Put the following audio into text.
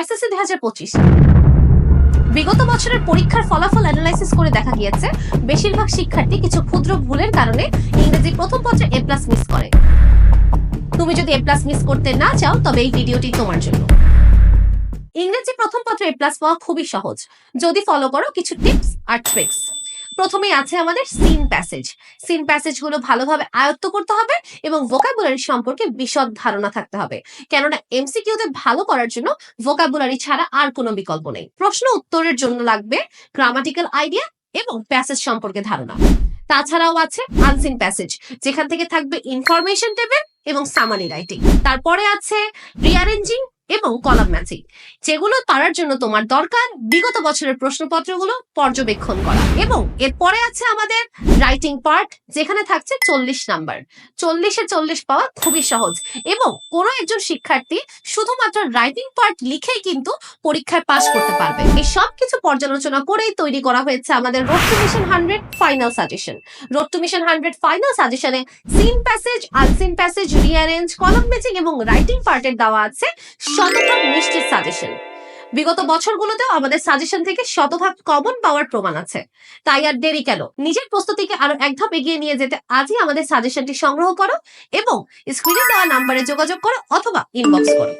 SSC দুই হাজার পঁচিশ। বিগত বছরের পরীক্ষার ফলাফল অ্যানালাইসিস করে দেখা গিয়েছে, বেশিরভাগ শিক্ষার্থী কিছু ক্ষুদ্র ভুলের কারণে ইংরেজি প্রথম পত্রে এ প্লাস মিস করে। তুমি যদি এ প্লাস মিস করতে না চাও, তবে এই ভিডিওটি তোমার জন্য। ইংরেজি প্রথম পত্রে এ প্লাস পাওয়া খুবই সহজ। যদি ফলো করো কিছু টিপস আর ট্রিক্স প্রথমেই আছে আমাদের সিন প্যাসেজ সিন প্যাসেজগুলো ভালোভাবে আয়ত্ত করতে হবে এবং ভোকাবুলারি সম্পর্কে বিশদ ধারণা থাকতে হবে। কেননা এমসিকিউতে ভালো করার জন্য ভোকাবুলারি ছাড়া আর কোনো বিকল্প নেই। প্রশ্ন উত্তরের জন্য লাগবে গ্রামাটিক্যাল আইডিয়া এবং প্যাসেজ সম্পর্কে ধারণা। তাছাড়াও আছে আনসিন প্যাসেজ যেখান থেকে থাকবে ইনফরমেশন টেবিল এবং সামানি রাইটিং তারপরে আছে রিয়ারেঞ্জিং এবং কলাম ম্যাচিং, যেগুলো পারার জন্য তোমার দরকার। বিগত বছরের প্রশ্নপত্রগুলো পর্যবেক্ষণ করা এবং এরপরে আছে আমাদের রাইটিং পার্ট যেখানে থাকছে চল্লিশ নাম্বার। চল্লিশে চল্লিশ পাওয়া খুবই সহজ এবং কোনো একজন শিক্ষার্থী শুধুমাত্র রাইটিং পার্ট লিখেই কিন্তু পরীক্ষায় পাশ করতে পারবে। এই সব কিছু পর্যালোচনা করেই তৈরি করা হয়েছে আমাদের road to mission hundred final suggestion road to mission hundred final সাজেশনে seen passage unseen passage rearrange column matching এবং রাইটিং পার্টের দেওয়া আছে শতভাগ নিশ্চিত সাজেশন বিগত বছরগুলোতেও আমাদের সাজেশন থেকে শতভাগ কমন পাওয়ার প্রমাণ আছে। তাই আর দেরি কেন? নিজের প্রস্তুতিকে আরও এক ধাপ এগিয়ে নিয়ে যেতে আজই আমাদের সাজেশনটি সংগ্রহ করো এবং স্ক্রিনে দেওয়া নাম্বারে যোগাযোগ করো অথবা ইনবক্স করো।